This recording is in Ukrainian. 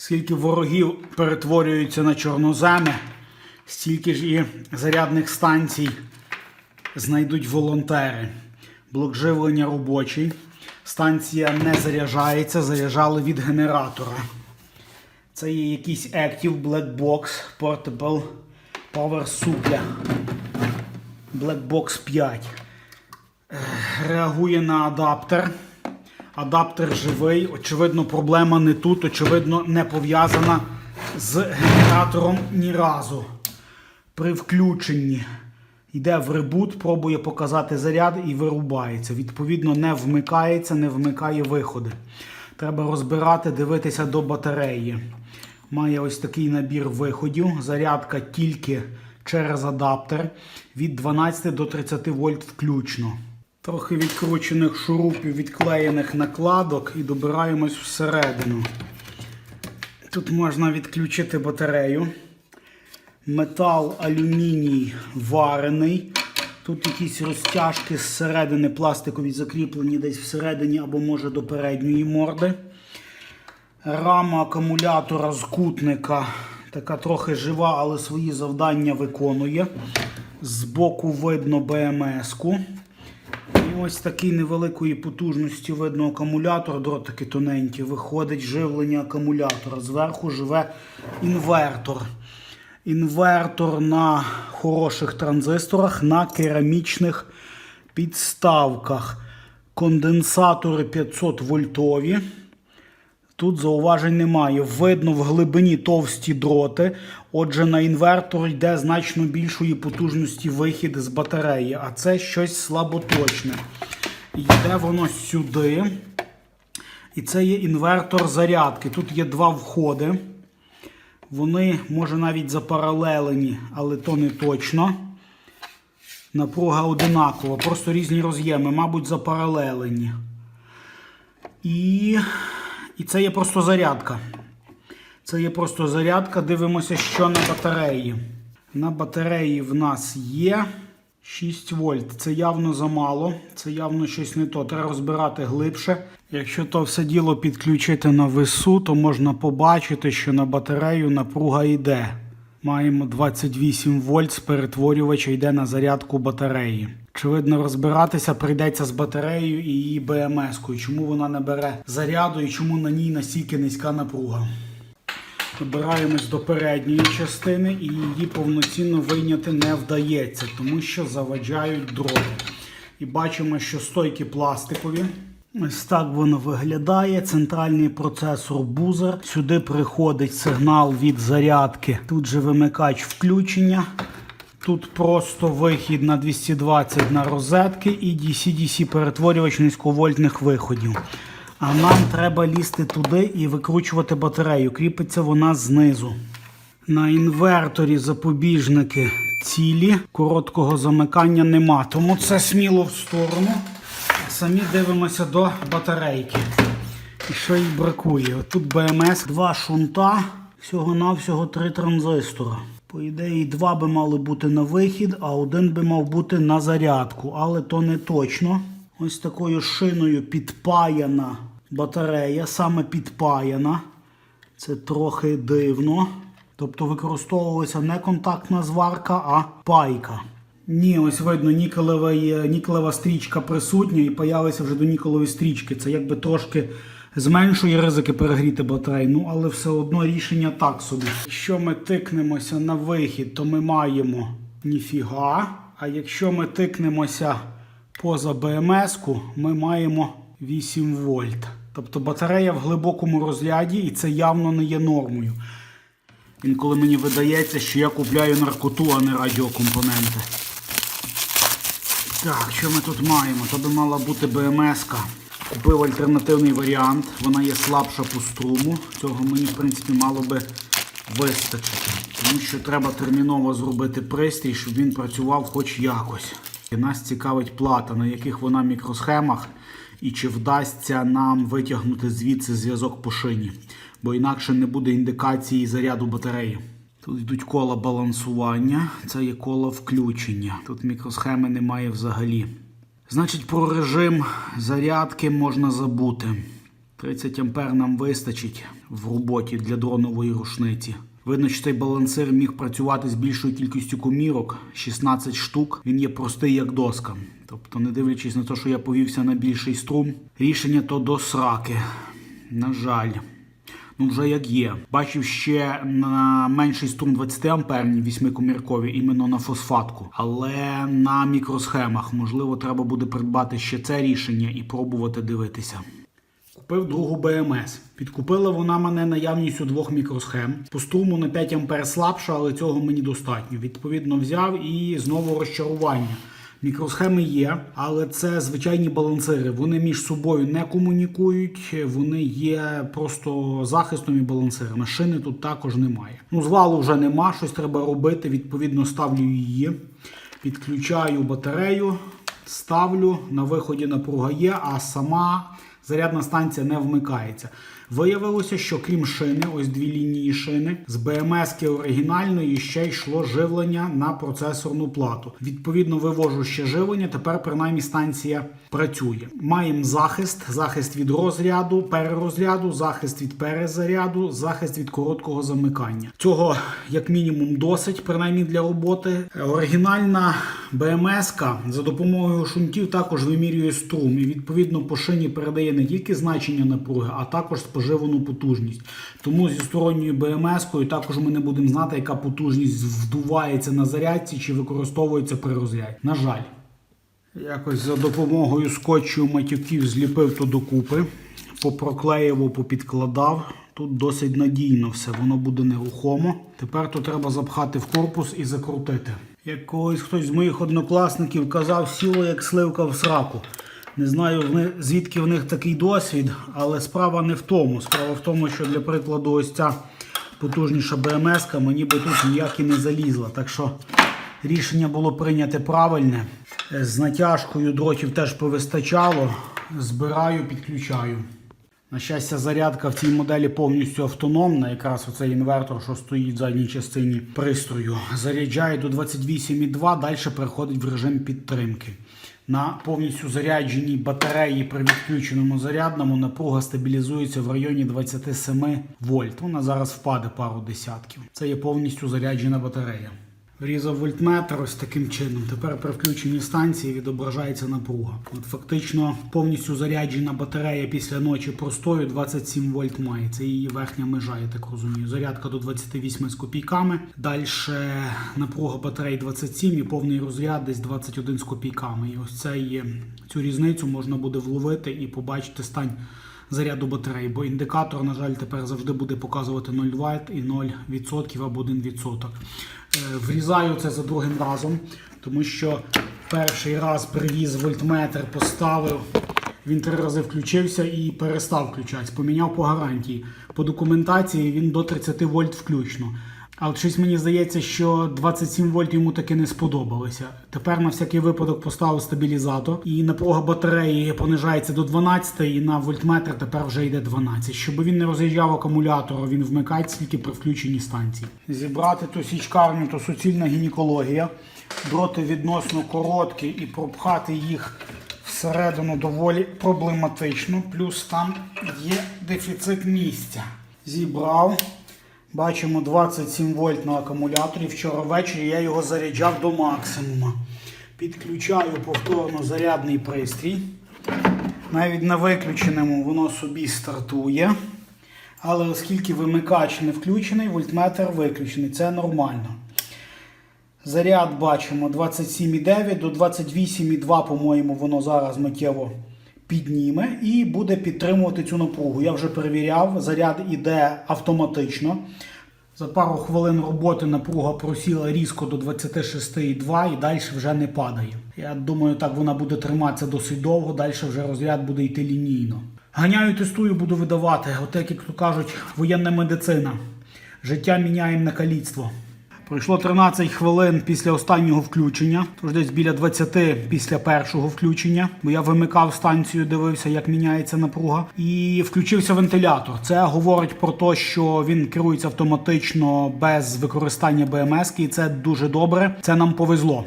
Скільки ворогів перетворюються на чорноземи, стільки ж і зарядних станцій знайдуть волонтери. Блок живлення робочий. Станція не заряджається, заряджали від генератора. Це є якийсь Active Black Box Portable Power Supply. Black Box 5. Е, Реагує на адаптер. Адаптер живий. Очевидно, проблема не тут, очевидно, не пов'язана з генератором ні разу. При включенні йде в ребут, пробує показати заряд і вирубається. Відповідно, не вмикається, не вмикає виходи. Треба розбирати, дивитися до батареї. Має ось такий набір виходів. Зарядка тільки через адаптер від 12 до 30 вольт включно. Трохи відкручених шурупів, відклеєних накладок і добираємось всередину. Тут можна відключити батарею. Метал, алюміній варений. Тут якісь розтяжки зсередини пластикові закріплені десь всередині або може до передньої морди. Рама акумулятора з кутника така трохи жива, але свої завдання виконує. Збоку видно БМС-ку. Ось такий невеликої потужності видно акумулятор, дротики тоненькі, виходить живлення акумулятора. Зверху живе інвертор. Інвертор на хороших транзисторах, на керамічних підставках. Конденсатори 500 вольтові. Тут зауважень немає. Видно в глибині товсті дроти. Отже, на інвертор йде значно більшої потужності вихід з батареї, а це щось слаботочне. Йде воно сюди. І це є інвертор зарядки. Тут є два входи. Вони, може, навіть запаралелені, але то не точно. Напруга одинакова, просто різні роз'єми, мабуть, запаралелені. І, і це є просто зарядка. Це є просто зарядка. Дивимося, що на батареї. На батареї в нас є 6 вольт. Це явно замало, це явно щось не то. Треба розбирати глибше. Якщо то все діло підключити на весу, то можна побачити, що на батарею напруга йде. Маємо 28 вольт з перетворювача йде на зарядку батареї. Очевидно, розбиратися прийдеться з батареєю і її БМС-кою. Чому вона не бере заряду і чому на ній настільки низька напруга. Добираємось до передньої частини і її повноцінно вийняти не вдається, тому що заваджають дроти. І бачимо, що стойки пластикові. Ось так воно виглядає. Центральний процесор бузер. Сюди приходить сигнал від зарядки. Тут же вимикач включення. Тут просто вихід на 220 на розетки і DC-DC перетворювач низьковольтних виходів. А нам треба лізти туди і викручувати батарею. Кріпиться вона знизу. На інверторі запобіжники цілі, короткого замикання нема. Тому це сміло в сторону. Самі дивимося до батарейки. І що їй бракує? Тут БМС, два шунта, всього-навсього три транзистора. По ідеї, два би мали бути на вихід, а один би мав бути на зарядку, але то не точно. Ось такою шиною підпаяна батарея, саме підпаяна. Це трохи дивно. Тобто використовувалася не контактна зварка, а пайка. Ні, ось видно, нікелева, є- нікелева стрічка присутня і появилися вже до нікелевої стрічки. Це якби трошки зменшує ризики перегріти батареї. Ну, але все одно рішення так собі. Якщо ми тикнемося на вихід, то ми маємо ніфіга. А якщо ми тикнемося поза БМС-ку, ми маємо 8 вольт. Тобто батарея в глибокому розряді, і це явно не є нормою. Інколи мені видається, що я купляю наркоту, а не радіокомпоненти. Так, що ми тут маємо? То би мала бути БМС-ка. Купив альтернативний варіант. Вона є слабша по струму. Цього мені, в принципі, мало би вистачити. Тому що треба терміново зробити пристрій, щоб він працював хоч якось. І нас цікавить плата, на яких вона мікросхемах, і чи вдасться нам витягнути звідси зв'язок по шині. Бо інакше не буде індикації заряду батареї. Тут йдуть кола балансування, це є коло включення. Тут мікросхеми немає взагалі. Значить, про режим зарядки можна забути. 30 ампер нам вистачить в роботі для дронової рушниці. Видно, що цей балансир міг працювати з більшою кількістю комірок 16 штук. Він є простий як доска. Тобто, не дивлячись на те, що я повівся на більший струм, рішення то до сраки. На жаль. Ну, вже як є. Бачив ще на менший струм 20 амперні 8-коміркові, іменно на фосфатку. Але на мікросхемах, можливо, треба буде придбати ще це рішення і пробувати дивитися. Купив другу БМС. Підкупила вона мене наявністю двох мікросхем. По струму на 5 ампер слабша, але цього мені достатньо. Відповідно, взяв і знову розчарування. Мікросхеми є, але це звичайні балансири. Вони між собою не комунікують, вони є просто захистом і балансирами. Шини тут також немає. Ну, звалу вже нема, щось треба робити. Відповідно, ставлю її, підключаю батарею, ставлю на виході напруга є, а сама зарядна станція не вмикається. Виявилося, що крім шини, ось дві лінії шини, з БМС оригінальної ще йшло живлення на процесорну плату. Відповідно, вивожу ще живлення. Тепер принаймні станція працює. Маємо захист, захист від розряду, перерозряду, захист від перезаряду, захист від короткого замикання. Цього як мінімум досить, принаймні для роботи. Оригінальна БМС за допомогою шунтів також вимірює струм і відповідно по шині передає не тільки значення напруги, а також споживану потужність. Тому зі сторонньою БМС-кою також ми не будемо знати, яка потужність вдувається на зарядці чи використовується при розряді. На жаль. Якось за допомогою скотчу матюків зліпив то докупи, попроклеював, попідкладав. Тут досить надійно все, воно буде нерухомо. Тепер то треба запхати в корпус і закрутити. Як колись хтось з моїх однокласників казав, сіло як сливка в сраку. Не знаю, звідки в них такий досвід, але справа не в тому. Справа в тому, що для прикладу, ось ця потужніша БМС мені би тут ніяк і не залізла. Так що рішення було прийняте правильне. Е, З натяжкою дротів теж повистачало. Збираю, підключаю. На щастя, зарядка в цій моделі повністю автономна. Якраз оцей інвертор, що стоїть в задній частині пристрою, заряджає до 28,2, далі переходить в режим підтримки. На повністю зарядженій батареї при відключеному зарядному напруга стабілізується в районі 27 вольт. Вона зараз впаде пару десятків. Це є повністю заряджена батарея. Врізав вольтметр ось таким чином. Тепер при включенні станції відображається напруга. От фактично повністю заряджена батарея після ночі простою 27 вольт має. Це її верхня межа, я так розумію. Зарядка до 28 з копійками. Далі напруга батареї 27 і повний розряд десь 21 з копійками. І ось це є, цю різницю можна буде вловити і побачити стань заряду батареї, бо індикатор, на жаль, тепер завжди буде показувати 0 Вт і 0% або 1%. Е, Врізаю це за другим разом, тому що перший раз привіз вольтметр, поставив. Він три рази включився і перестав включатися. Поміняв по гарантії. По документації він до 30 вольт включно. А от щось мені здається, що 27 вольт йому таки не сподобалося. Тепер на всякий випадок поставив стабілізатор, і напруга батареї понижається до 12, і на вольтметр тепер вже йде 12. Щоб він не роз'їжджав акумулятор, він вмикається тільки при включенні станції. Зібрати ту січкарню, то суцільна гінекологія. Дроти відносно короткі і пропхати їх всередину доволі проблематично. Плюс там є дефіцит місця. Зібрав. Бачимо 27 вольт на акумуляторі. Вчора ввечері я його заряджав до максимума. Підключаю повторно зарядний пристрій. Навіть на виключеному воно собі стартує. Але оскільки вимикач не включений, вольтметр виключений. Це нормально. Заряд бачимо 27,9 до 28,2, по-моєму, воно зараз миттєво підніме і буде підтримувати цю напругу. Я вже перевіряв, заряд іде автоматично. За пару хвилин роботи напруга просіла різко до 26,2 і далі вже не падає. Я думаю, так вона буде триматися досить довго, далі вже розряд буде йти лінійно. Ганяю, тестую, буду видавати. От як то кажуть, воєнна медицина. Життя міняємо на каліцтво. Пройшло 13 хвилин після останнього включення, тож десь біля 20 після першого включення, бо я вимикав станцію, дивився, як міняється напруга, і включився вентилятор. Це говорить про те, що він керується автоматично без використання БМС, і це дуже добре. Це нам повезло.